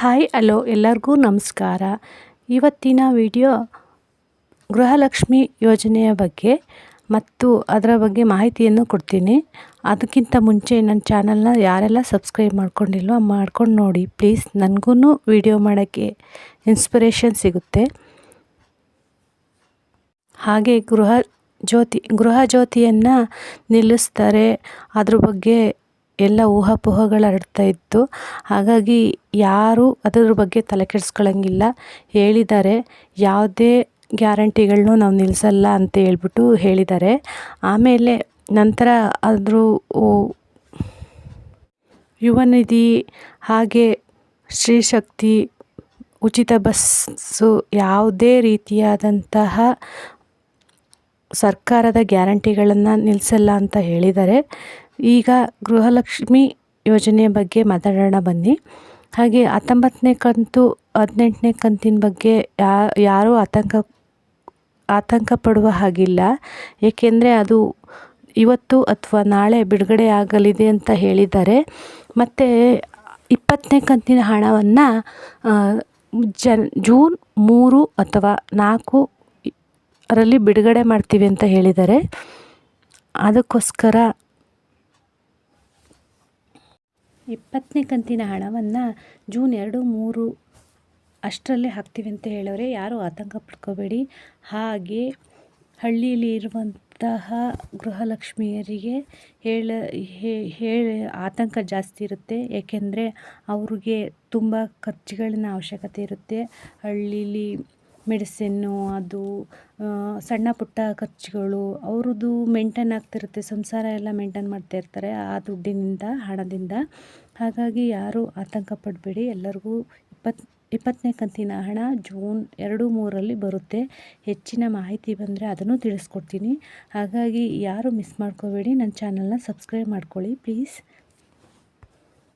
Hi hello ಎಲ್ಲರಿಗೂ ನಮಸ್ಕಾರ. ಇವತ್ತಿನ ವಿಡಿಯೋ ಗೃಹಲಕ್ಷ್ಮಿ ಯೋಜನೆಯ ಬಗ್ಗೆ ಮತ್ತು ಅದರ ಬಗ್ಗೆ ಮಾಹಿತಿಯನ್ನು ಕೊಡ್ತೀನಿ. ಅದಕ್ಕಿಂತ ಮುಂಚೆ ನನ್ನ ಚಾನಲ್ನ ಯಾರೆಲ್ಲ ಸಬ್ಸ್ಕ್ರೈಬ್ ಮಾಡ್ಕೊಂಡಿಲ್ವೋ ಮಾಡ್ಕೊಂಡು ನೋಡಿ. ಪ್ಲೀಸ್, ನನಗೂ ವಿಡಿಯೋ ಮಾಡೋಕ್ಕೆ ಇನ್ಸ್ಪಿರೇಷನ್ ಸಿಗುತ್ತೆ. ಹಾಗೆ ಗೃಹ ಜ್ಯೋತಿ, ಗೃಹ ಜ್ಯೋತಿಯನ್ನು ನಿಲ್ಲಿಸ್ತಾರೆ. ಅದ್ರ ಬಗ್ಗೆ ಎಲ್ಲ ಊಹಾಪೋಹಗಳು ಹರಡ್ತಾ ಇತ್ತು. ಹಾಗಾಗಿ ಯಾರೂ ಅದರ ಬಗ್ಗೆ ತಲೆ ಕೆಡಿಸ್ಕೊಳ್ಳಂಗಿಲ್ಲ ಹೇಳಿದ್ದಾರೆ, ಯಾವುದೇ ಗ್ಯಾರಂಟಿಗಳನ್ನೂ ನಾವು ನಿಲ್ಲಿಸಲ್ಲ ಅಂತ ಹೇಳ್ಬಿಟ್ಟು ಹೇಳಿದ್ದಾರೆ. ಆಮೇಲೆ ನಂತರ ಅದ್ರ ಯುವ ನಿಧಿ ಹಾಗೆ ಸ್ತ್ರೀಶಕ್ತಿ ಉಚಿತ ಬಸ್ಸು, ಯಾವುದೇ ರೀತಿಯಾದಂತಹ ಸರ್ಕಾರದ ಗ್ಯಾರಂಟಿಗಳನ್ನು ನಿಲ್ಲಿಸಲ್ಲ ಅಂತ ಹೇಳಿದ್ದಾರೆ. ಈಗ ಗೃಹಲಕ್ಷ್ಮಿ ಯೋಜನೆಯ ಬಗ್ಗೆ ಮಾತಾಡೋಣ ಬನ್ನಿ. ಹಾಗೆ ಹತ್ತೊಂಬತ್ತನೇ ಕಂತು, ಹದಿನೆಂಟನೇ ಕಂತಿನ ಬಗ್ಗೆ ಯಾರೂ ಆತಂಕ ಆತಂಕ ಪಡುವ ಹಾಗಿಲ್ಲ. ಏಕೆಂದರೆ ಅದು ಇವತ್ತು ಅಥವಾ ನಾಳೆ ಬಿಡುಗಡೆ ಆಗಲಿದೆ ಅಂತ ಹೇಳಿದ್ದಾರೆ. ಮತ್ತು ಇಪ್ಪತ್ತನೇ ಕಂತಿನ ಹಣವನ್ನು ಜನ್, ಜೂನ್ ಮೂರು ಅಥವಾ ನಾಲ್ಕು ರಲ್ಲಿ ಬಿಡುಗಡೆ ಮಾಡ್ತೀವಿ ಅಂತ ಹೇಳಿದ್ದಾರೆ. ಅದಕ್ಕೋಸ್ಕರ ಇಪ್ಪತ್ತನೇ ಕಂತಿನ ಹಣವನ್ನು ಜೂನ್ ಎರಡು ಮೂರು ಅಷ್ಟರಲ್ಲೇ ಹಾಕ್ತೀವಿ ಅಂತ ಹೇಳೋರೆ, ಯಾರೂ ಆತಂಕ ಪಡ್ಕೋಬೇಡಿ. ಹಾಗೆ ಹಳ್ಳಿಯಲ್ಲಿ ಇರುವಂತಹ ಗೃಹಲಕ್ಷ್ಮಿಯರಿಗೆ ಹೇಳ ಹೇಳಿ, ಆತಂಕ ಜಾಸ್ತಿ ಇರುತ್ತೆ. ಏಕೆಂದರೆ ಅವ್ರಿಗೆ ತುಂಬ ಖರ್ಚುಗಳಿನ ಅವಶ್ಯಕತೆ ಇರುತ್ತೆ. ಹಳ್ಳೀಲಿ ಮೆಡಿಸಿನ್ನು, ಅದು ಸಣ್ಣ ಪುಟ್ಟ ಖರ್ಚುಗಳು, ಅವ್ರದ್ದು ಮೇಂಟೈನ್ ಆಗ್ತಿರುತ್ತೆ, ಸಂಸಾರ ಎಲ್ಲ ಮೇಂಟೈನ್ ಮಾಡ್ತಾ ಇರ್ತಾರೆ ಆ ದುಡ್ಡಿನಿಂದ, ಹಣದಿಂದ. ಹಾಗಾಗಿ ಯಾರೂ ಆತಂಕ ಪಡಬೇಡಿ, ಎಲ್ಲರಿಗೂ ಇಪ್ಪತ್ತು ಇಪ್ಪತ್ತನೇ ಕಂತಿನ ಹಣ ಜೂನ್ ಎರಡು ಮೂರಲ್ಲಿ ಬರುತ್ತೆ. ಹೆಚ್ಚಿನ ಮಾಹಿತಿ ಬಂದರೆ ಅದನ್ನು ತಿಳಿಸ್ಕೊಡ್ತೀನಿ. ಹಾಗಾಗಿ ಯಾರು ಮಿಸ್ ಮಾಡ್ಕೋಬೇಡಿ, ನನ್ನ ಚಾನಲ್ನ ಸಬ್ಸ್ಕ್ರೈಬ್ ಮಾಡ್ಕೊಳ್ಳಿ ಪ್ಲೀಸ್.